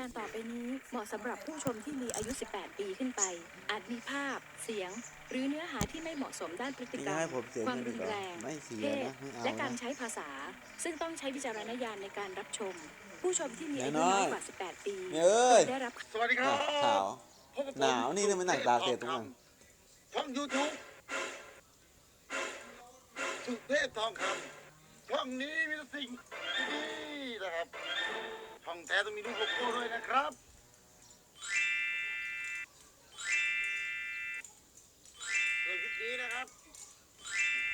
การต่อไปนี้เหมาะสำหรับผู้ชมที่มีอายุ 18 ปีขึ้นไป อาจมีภาพ เสียง หรือเนื้อหาที่ไม่เหมาะสมด้านพฤตินี่กรรให้มผมเสียความเงินรุอีกนเหรอแรง ไม่เสีเพยศนะไม่เอาและการนะใช้ภาษา ซึ่งต้องใช้วิจารณญาณในการรับชม ผู้ชมที่มีอายุน้อยน้อยกว่า 18 ปีเอ้ย ได้รับ สวัสดีครับขาว พบกับผมหนาวนี่เนี่ยมันหนักตาเสียทุกวันช่องยูทูบสุเทพทองคำช่องนี้มีแต่สิ่งที่ดีนะครับช่อง แท้ต้องมีรูปโลโก้ด้วยนะครับ ในคลิปนี้นะครับ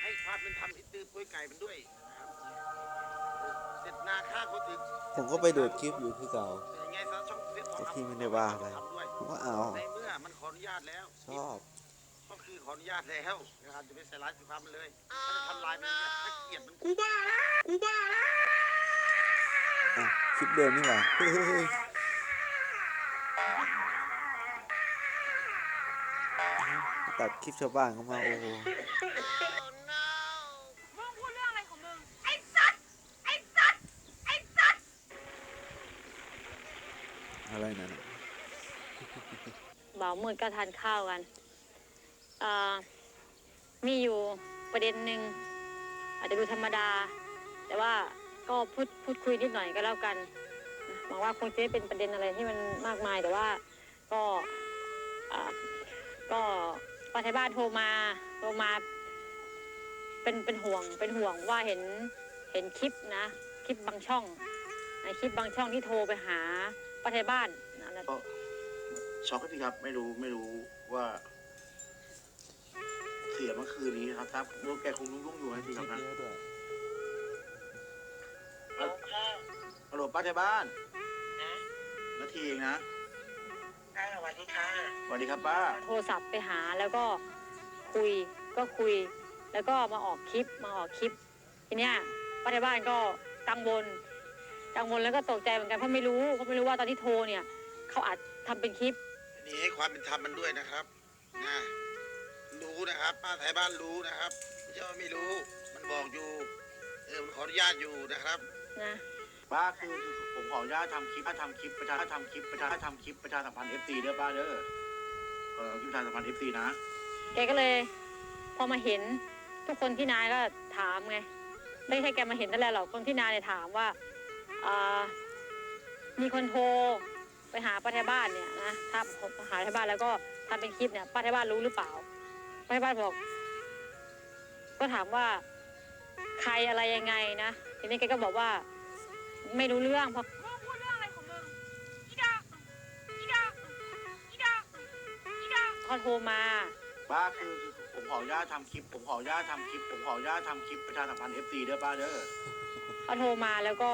ให้ความเป็นธรรมอิตือป่วยไก่มันด้วยนะครับเสร็จนาค่าเขาถึงผมก็ไปดูดคลิปอยู่คือเก่ายังไงซะช่องเฟซแต่พี่ไม่ได้ว่าอะไร ทำด้วยผมก็เอา ในเมื่อมันขออนุญาตแล้ว ชอบ ก็คือขออนุญาตแล้วนะครับจะไม่ใส่ร้ายสุภาพมันเลยถ้าจะทำลายมันเนี่ยถ้าเกลียดมันกูบ้าแล้วกูบ้าแล้วอะ คลิปเดิมนี่หว่าตัดคลิปชาวบ้านเข้ามาโอ้โหมึงพูดเรื่องอะไรของมึง ไอ้สัตว์ไอ้สัตว์ไอ้สัตว์อะไรนั่นน่ะบ่าวมืดก็ทานข้าวกันอ่ามีอยู่ประเด็นหนึ่งอาจจะดูธรรมดา แต่ว่า ก็พูดพูดคุยนิดหน่อยก็แล้วกันนะหวังว่าคงจะไม่เป็นประเด็นอะไรที่มันมากมายแต่ว่าก็ก็ป้าไทยบ้านโทรมาโทรมา เป็นเป็นห่วงเป็นห่วงว่าเห็นเห็นคลิปนะคลิปบางช่องในคลิปบางช่องที่โทรไปหาป้าไทยบ้านนะก็ช็อกกันสิครับไม่รู้ไม่รู้ว่า เสียเมื่อคืนนี้ครับครับโลกแกคงรุ่งๆอยู่นะสิคครับนะ เยอะด้วยฮัลโหลป้าไทยบ้านนาทีเองนะค่ะสวัสดีค่ะสวัสดีครับป้า โทรศัพท์ไปหาแล้วก็คุยก็คุย แล้วก็มาออกคลิปมาออกคลิป ทีเนี้ยป้าในบ้านก็กังวลกังวลแล้วก็ตกใจเหมือนกันเพราะไม่รู้เขาไม่รู้ว่าตอนที่โทรเนี่ยเขาอาจทำเป็นคลิป นี่ให้ความเป็นธรรมมันด้วยนะครับนะรู้นะครับป้าไทยบ้านรู้นะครับไม่ใช่ว่าไม่รู้ มันบอกอยู่ เออมันขออนุญาตอยู่นะครับ นะ ป้าคือผมขออนุญาตทำคลิปทำคลิปประชาทำคลิปประชาทำคลิปประชาสัมพันธ์เอฟซีเด้อป้าเด้อเออคลิปประชาสัมพันธ์เอฟซีนะแกก็เลย พอมาเห็นทุกคนที่นายก็ถามไง ไม่ใช่แกมาเห็นนั่นแหละหรอกคนที่นายเนี่ยถามว่าอ่ามีคนโทรไปหาป้าแทบ้านเนี่ยนะถ้าหาแทบ้านแล้วก็ทำเป็นคลิปเนี่ยป้าแทบ้านรู้หรือเปล่าป้าแทบ้านบอก ก็ถามว่าใครอะไรยังไงนะ ทีนี้แกก็บอกว่า ไม่รู้เรื่องเพราะมึงพูดเรื่องอะไรของมึงอีดอกอีดอกอีดอกอีดอกเขาโทรมา ป้าคือผมขออนุญาตทำคลิป ผมขออนุญาตทำคลิป ผมขออนุญาตทำคลิปประชาสัมพันธ์เอฟซีเด้อป้าเด้อเขาโทรมาแล้วก็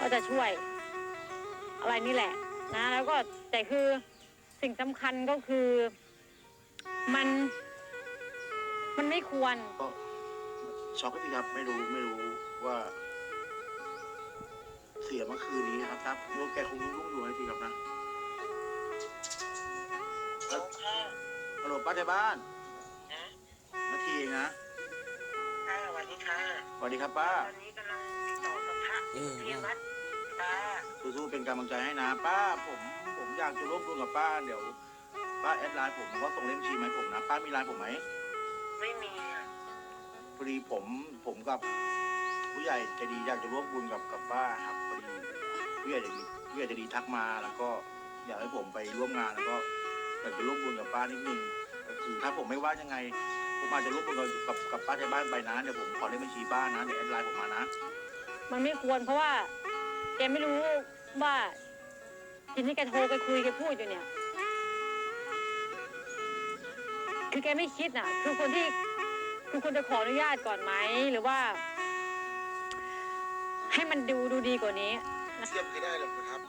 ก็จะช่วย อะไรนี่แหละ นะ แล้วก็แต่คือสิ่งสำคัญก็คือมัน มันไม่ควรก็ช็อกกันสิครับไม่รู้ไม่รู้ ว่า เสียเมื่อคืนนี้ครับครับโลกแกคงรุ่งๆอยู่นะสิครับนะฮัลโหลป้าในบ้านนะนาทีเองนะค่ะสวัสดีค่ะสวัสดีครับป้าตอนนี้กำลังติดต่อกับพระเออที่วัดป้าสู้ๆเป็นกำลังใจให้นะ ป้าผมผมอยากจะร่วมบุญกับป้าเดี๋ยวป้าแอดไลน์ผมผมก็ส่งเลขบัญชีมาให้ผมนะ ป้ามีไลน์ผมไหมไม่มีอะพอดีผมผมกับ ผู้ใหญ่ใจดีอยากจะร่วมบุญกับกับป้าครับพอดีผู้ใหญ่ใจดีผู้ใหญ่ใจดีทักมาแล้วก็อยากให้ผมไปร่วมงานแล้วก็อยากจะร่วมบุญกับป้านิดนึงก็คือถ้าผมไม่ว่ายังไงผมอาจจะร่วมบุญกับกับป้าที่บ้านไปนะเดี๋ยวผมขอเลขบัญชีป้านนะเดี๋ยวแอดไลน์ผมมานะ มันไม่ควรเพราะว่าแกไม่รู้ว่าทีนี้แกโทรไปคุยแกพูดอยู่เนี่ย คือแกไม่คิดน่ะ คือคนที่คือคนจะขออนุญาตก่อนไหมหรือว่า ให้มันดูดูดีกว่านี้เทียบไม่ได้หรอกนะครับ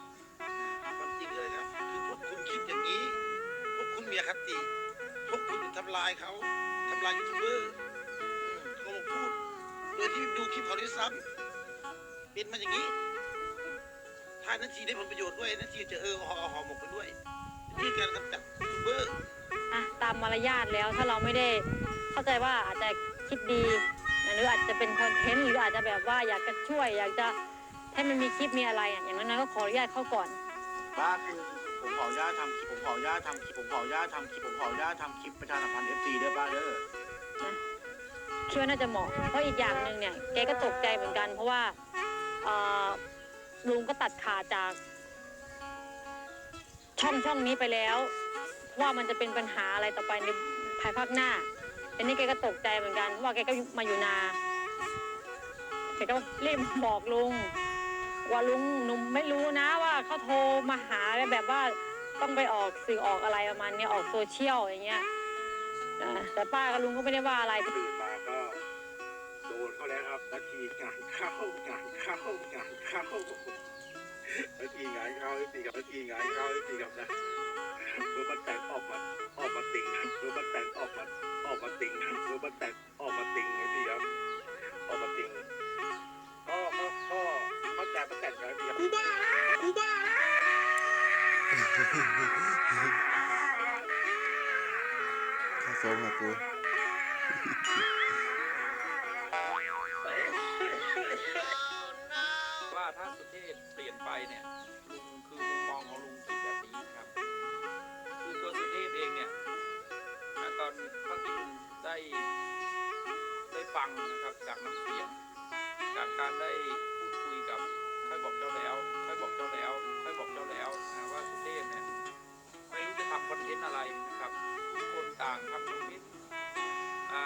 ความจริงเลยครับคือพวกคุณคิดอย่างนี้ พวกคุณมีอคติ พวกคุณทำลายเขาทำลายยูทูบเบอร์อืมเขามาพูดโดยที่ดูคลิปเขาด้วยซ้ำเป็นมาอย่างนี้ ถ้านันทีได้ผลประโยชน์ด้วยนันทีจะเออห่อห่อหมกไปด้วยนี่การกำจัดยูทูบเบอร์อะตามมารยาทแล้วถ้าเราไม่ได้เข้าใจว่าอาจจะคิดดีนะ หรืออาจจะเป็นคอนเทนต์หรืออาจจะแบบว่าอยากจะช่วย อยากจะถ้ามันมีคลิปมีอะไรอะอย่างน้อยๆก็ขออนุญาตเขาก่อน ป้าคือผมขออนุญาตทำคลิปผมขออนุญาตทำคลิปผมขออนุญาตทำคลิปผมขออนุญาตทำคลิปประชาสัมพันธ์เอฟซีด้วยป้าเด้อคิดว่าน่าจะเหมาะเพราะอีกอย่างหนึ่งเนี่ยแกก็ตกใจเหมือนกัน เพราะว่าเอ่อลุงก็ตัดขาดจาก ช่องช่องนี้ไปแล้ว ว่ามันจะเป็นปัญหาอะไรต่อไปในภายภาคหน้า อันนี้แกก็ตกใจเหมือนกันเพราะว่าแกก็มาอยู่นาแกก็รีบบอกลุง ว่าลุงหนุ่มไม่รู้นะว่าเขาโทรมาหาแบบว่าต้องไปออกสื่อออกอะไรประมาณนี้ออกโซเชียลอย่างเงี้ยแต่ป้ากับลุงก็ไม่ได้ว่าอะไรตื่นมาก็โดนเขาแล้วครับนาทีงานเข้างานเข้างานเข้านาทีงานเข้านาทีกับนาทีงานเข้านาทีกับนะ เมื่อมันแต่งออกมาออกมาติงเมื่อมันแต่งออกมาออกมาติงเมื่อมันแตก ได้ได้ฟังนะครับจากน้ำเสียง จากการได้พูดคุยกับค่อยบอกเจ้าแล้วค่อยบอกเจ้าแล้วค่อยบอกเจ้าแล้วนะว่าสุเทพเนี่ยไม่รู้จะทำคอนเทนต์อะไรนะครับทุกคนต่างทำคอนเทนต์อ่า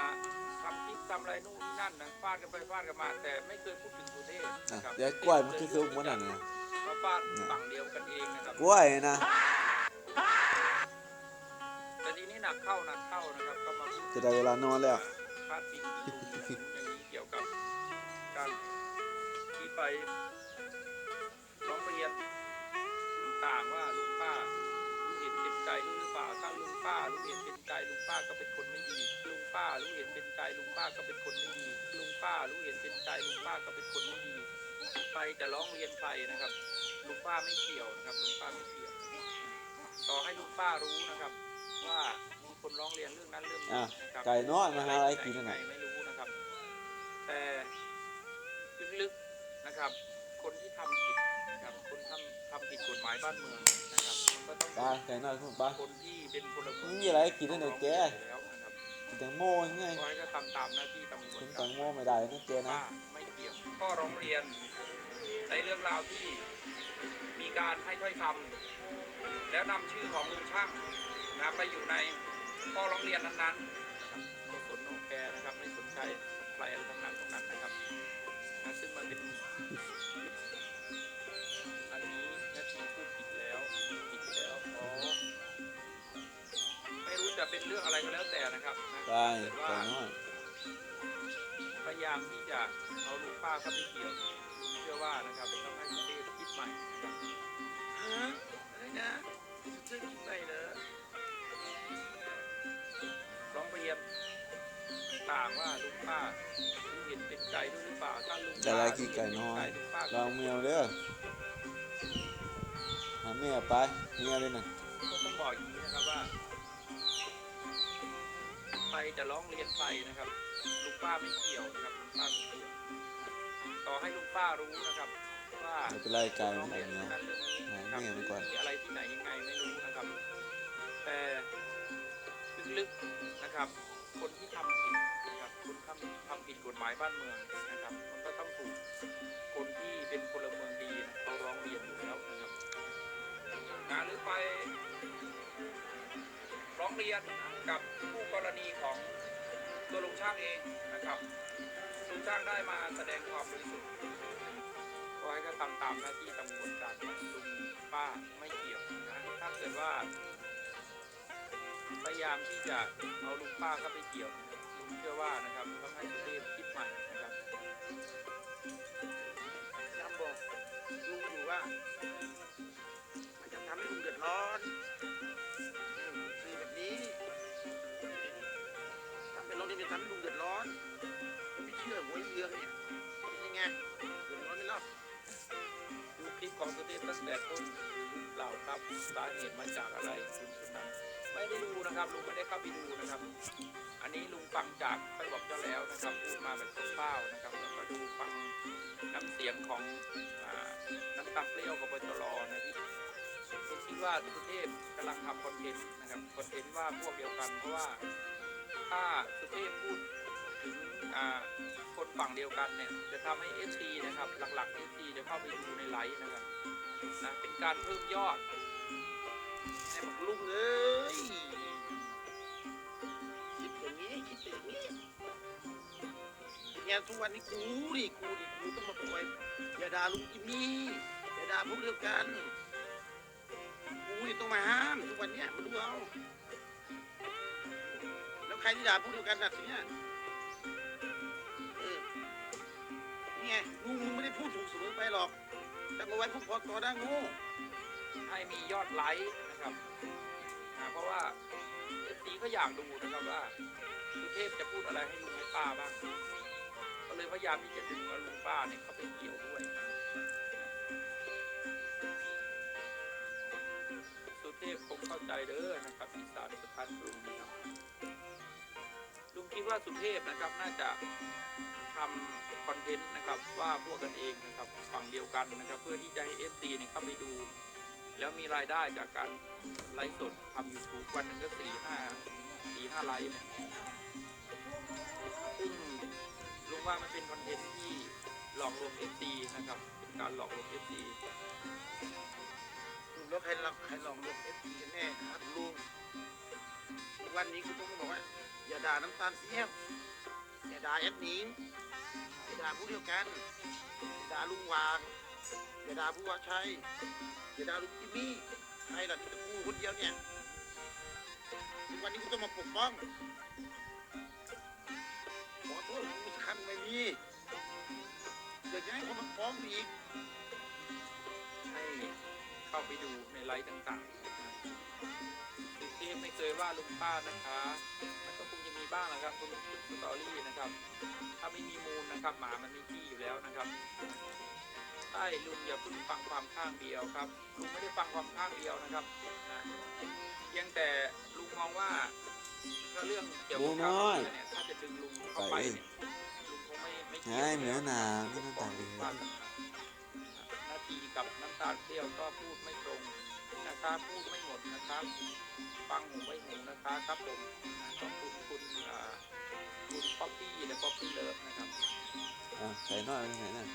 ทำคลิปทำอะไรนู่นนี่นั่นนะฟาดกันไปฟาดกันมา แต่ไม่เคยพูดถึงสุเทพอะนะครับเดี๋ยวกล้วยมันคือคือมันนั่นนะมาฟาดฝั่งเดียวกันเองนะครับกล้วยนะแต่ทีนี้ หนักเข้าหนักเข้านะครับก็มาพูดจะได้เวลานอนแล้วพาดพิงลุงอย่างนู้นอย่างนี้เกี่ยวกับการที่ไปร้องเรียนต่างๆว่าลุงป้ารู้เห็นเป็นใจรู้หรือเปล่าถ้าลุงป้ารู้เห็นเป็นใจลุงป้าก็เป็นคนไม่ดีลุงป้ารู้เห็นเป็นใจลุงป้าก็เป็นคนไม่ดีลุงป้ารู้เห็นเป็นใจลุงป้าก็เป็นคนไม่ดีไปจะร้องเรียนใครนะครับลุงป้าไม่เกี่ยวนะครับลุงป้าไม่เกี่ยว ต่อให้ลุงป้ารู้นะครับ ว่ามีคนร้องเรียนเรื่องนั้นเรื่องนี้อะนะครับไก่น้อยมาหาอะไรกินกันหน่อยไม่รู้นะครับ แต่ลึกๆนะครับ คนที่ทำผิดนะครับคนทำทำผิดกฎหมายบ้านเมืองนะครับมันก็ต้องไปไก่น้อยพูดไป คนที่เป็นพลเมืองไม่มีอะไรกินนะเดี๋ยวแก แล้วนะครับกินแตงโมยังไงขอให้ก็ทำตามหน้าที่ตำรวจกินคแตรับ งโมไม่ได้นะแกนะ ว่าไม่เกี่ยวข้อร้องเรียน ในเรื่องราวที่มีการให้ถ้อยคำแล้วนำชื่อของลุงช่างนะไปอยู่ในข้อร้องเรียนนั้นๆนะครับไม่สนโอแคร์นะครับไม่สนใจใครอะไรทั้งนั้นตรงนั้นนะครับนะซึ่งมันเป็นอันนี้นาทีพูดผิดแล้วผิดแล้วอ๋อไม่รู้จะเป็นเรื่องอะไรก็แล้วแต่นะครับนะไปถ้าเกิดว่าไก่น้อยพยายามที่จะเอาลูกป้าเข้าไปเกี่ยวลุงเชื่ อว่านะครับต้องให้สุเทพคิดใหม่นะครับฮะอะไรนะสุเทพคิดใหม่เหรอร้องเรียนต่างๆว่าลุงป้าลุงเห็นเป็นใจด้วยหรือเปล่าถ้าลุงจะอะไรกินไก่น้อยลุงป้าลองเมียวเด้อหาเมียไปเมียเลยนะก็ต้องบอกอย่างนี้นะครับว่าใครจะร้องเรียนใครนะครับลุงป้าไม่เกี่ยวนะครับลุงป้าไม่เกี่ยว ต่อให้ลุงป้ารู้นะครับว่าเดี๋ยวไปไล่ไก่ร้มัอนงไปเรียนเมีเรื่ยองนั้นเรื่องนี้หานะครับเมียมันก่อนมีอะไรที่ไหนยังไงไม่รู้นะครับแต่ลึกๆนะครับ คนที่ทำผิดนะครับคนทำทำผิดกฎหมายบ้านเมืองนะครับ มันก็ต้องถูกคนที่เป็นพลเมืองดีนะเขาร้องเรียนอยู่แล้วนะครับนะหรือไปร้องเรียนกับผู้กรณีของตัวลุงช่างเองนะครับ ลุงช่างได้มาแสดงความบริสุทธิ์ขอให้ก็ทำตามหน้าที่ตามกรวนการลุงป้าไม่เกี่ยวนะ ถ้าเกิดว่า พยายามที่จะเอาลุงป้าเข้าไปเกี่ยวลุงเชื่อว่านะครับต้องให้สุเทพคิดใหม่นะครับย้ำบอกลุงอยู่ว่ามันจะทำให้ลุงเดือดร้อนอืมคือแบบนี้ทำเป็นร้องเรียนจะทำให้ลุงเดือดร้อน ชื่อหวยเรือเนี่ยเป็นยังไงเดือดร้อนไหม่ล่ะดูคลิปของสุเทพตั้งแต่ต้นเปล่าครับสาเหตุมาจากอะไรคุณสุนันไม่ได้ดูนะครับลุงไม่ได้เข้าไปดูนะครับ อันนี้ลุงฟังจากไปบอกเจ้าแล้วนะครับพูดมาแบบคร่าวนะครับแล้วก็ดูฟังน้ำเสียงของอ่าตักเปรี้ยวกับปจรนะที่ผมคิดว่าสุเทพกำลังทำคอนเทนต์นะครับคอนเทนต์ว่าพวกเดียวกันเพราะว่าถ้าสุเทพพูด ถึงคนฝั่งเดียวกันเนี่ยจะทำให้เอฟซีนะครับ หลักๆเอฟซีจะเข้าไปดูในไลฟ์นะครับนะเป็นการเพิ่มยอดไอ้บอกลุงเอ้ยคิดอย่างนี้คิดอย่างนี้เนี่ยทุกวันนี้กูดิกูดิกูต้องมาป่วยอย่าด่าลุงจิมมี่อย่าด่าพวกเดียวกันกูดิต้องมาห้ามทุกวันเนี้ยมาดูเอาแล้วใครที่ด่าพวกเดียวกันน่ะทีเนี้ย ลุงลุงไม่ได้พูดถูกเสมอไปหรอก แต่มาไว้พวกพอต่อได้งูให้มียอดไลค์นะครับนะเพราะว่าเอฟซีก็อยากดูนะครับว่าสุเทพจะพูดอะไรให้ลุงให้ป้าบ้าง ก็เลยพยายามที่จะดึงเอาลุงป้าเนี่ยเข้าไปเกี่ยวด้วย สุเทพคงเข้าใจเด้อนะครับอีสานสถานลุงนะครับลุงคิดว่าสุเทพนะครับน่าจะทำ คอนเทนต์นะครับว่าพวกกันเองนะครับฝั่งเดียวกันนะครับ เพื่อที่จะให้เอฟซีเนี่ยเข้าไปดู แล้วมีรายได้จากการไลฟ์สดทำยูทูบวันหนึ่งก็สี่ห้าสี่ห้าไลฟ์เนี่ยซึ่งลุงว่ามันเป็นคอนเทนต์ที่หลอกลวงเอฟซีนะครับเป็นการหลอกลวงเอฟซีแล้วใครหลองใครหลองลงเอฟซีกันแน่ครับลุงวันนี้คุณต้องบอกว่าอย่าด่าน้ำตาลเสี้ยวอย่าด่าแอดนิงอย่า ด่าผู้เดียวกันอย่าด่าลุงวางอย่าด่าผู้ว่าชัยอย่าด่าลุงจิมมี่ใครล่ะที่จะกูคนเดียวเนี่ยทุกวันนี้คุณต้องมาปกป้องขอโทษกูสักคำไม่มีเดี๋ยวจะให้คนมาฟ้องอีกให้เข้าไปดูในไลฟ์ต่างๆสุเทพไม่เคยว่าลุงป้านะคะ มันก็คงจะมีบ้างนะครับคุณคุณสตอรี่นะครับ ถ้าไม่มีมูลนะครับ หมามันมีที่อยู่แล้วนะครับใช่ลุงอย่าเพิ่งฟังความข้างเดียวครับลุงไม่ได้ฟังความข้างเดียวนะครับนะเพียงแต่ลุงมองว่าถ้าเรื่องเกี่ยวกับการเมืองเนี่ยถ้าจะดึงลุงเข้าไปเนี่ยลุงคงไม่ไม่เกี่ยวใช่เหมือนหนาวนี่น้ำตาลเลยนาทีกับน้ำตาลเปรี้ยวก็พูดไม่ตรง นะครับพูดไม่หมดนะครับ ฟังหูไว้หูนะคะครับผมขอบคุณคุณอ่าคุณป๊อปปี้และป๊อปปี้เลิฟนะครับอะใส่หน่อยใส่หน่อย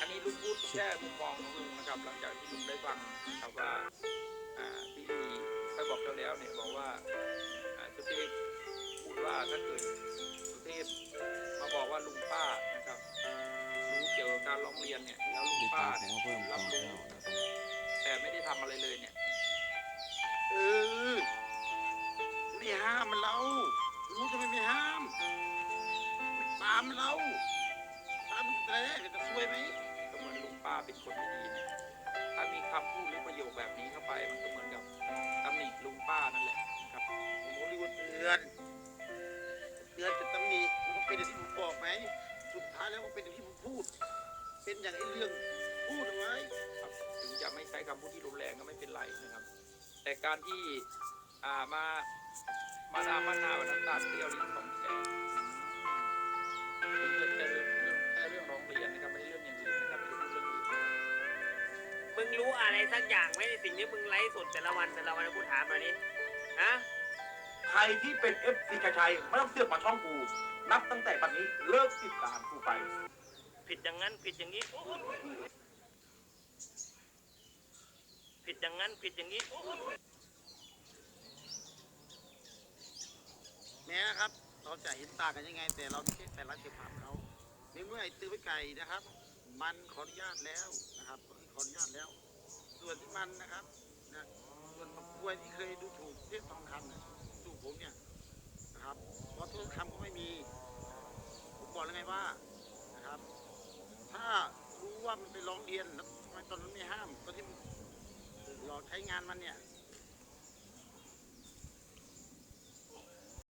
อันนี้ลุงพูดแค่มุมมองของลุงนะครับ หลังจากที่ลุงได้ฟังนะครับว่าอ่าพี่ไปบอกเขาแล้วเนี่ยบอกว่าอ่าสุเทพพูดว่าถ้าเกิดสุเทพมาบอกว่าลุงป้านะครับรู้เกี่ยวกับการร้องเรียนเนี่ยแล้วลุงติดป้าตามขเนี่อยงเพิ่มกรัอบงรู้เข้านะครับ แต่ไม่ได้ทำอะไรเลยเนี่ย เออไม่ห้ามมันเรารู้ทำไมไม่ห้ามตามันเราตามันแต่แรกจะซวยไหมก็เหมือนลุงป้าเป็นคนไม่ดีเนี่ยถ้ามีคำพูดหรือประโยคแบบนี้เข้าไปมันก็เหมือนกับตำหนิลุงป้านั่นแหละครับผมเรียกว่าเตือนเตือนจะตำหนิมันก็เป็นอย่างที่ผมบอกไหมสุดท้ายแล้วมันเป็นอย่างที่ผมพูด เป็นอย่างไอ้เรื่องพูดเอาไว้ ถึงจะไม่ใช้คำพูดที่รุนแรงก็ไม่เป็นไรนะครับ แต่การที่อ่ามามาดามมะนาวน้ำตาเปรี้ยวลิ้นของแกเป็นแค่เรื่องแค่เรื่องร้องเรียนนะครับไม่เรื่องอย่างอื่นนะครับไม่เรื่องอื่นมึงรู้อะไรสักอย่างไหมในสิ่งที่มึงไลฟ์สดแต่ละวันแต่ละวันกูถามหน่อยดิฮะใครที่เป็นเอฟซีชัยไม่ต้องเสือกมาช่องกูนับตั้งแต่บัดนี้เลิกติดตามกูไป ผิดอย่างนั้นผิดอย่างนี้ ผิดอย่างนั้นผิดอย่างนี้โอ้แม้นะครับ เราจะเห็นต่างกันยังไง แต่เราไม่ใช่แต่ละเจ็บผ่านเขาในเมื่อไอ้ตื้อไวไก่นะครับ มันขออนุญาตแล้วนะครับขออนุญาตแล้ว ส่วนที่มันนะครับนะส่วนมะกล้วยที่เคยดูถูกเทพทองคำเนี่ยดูผมเนี่ยนะครับเพราะทุกคำก็ไม่มีผมบอกแล้วไงว่านะครับ ถ้ารู้ว่ามันไปร้องเรียนแล้วทำไมตอนนั้นไม่ห้ามตอนที่ หลอกใช้งานมันเนี่ย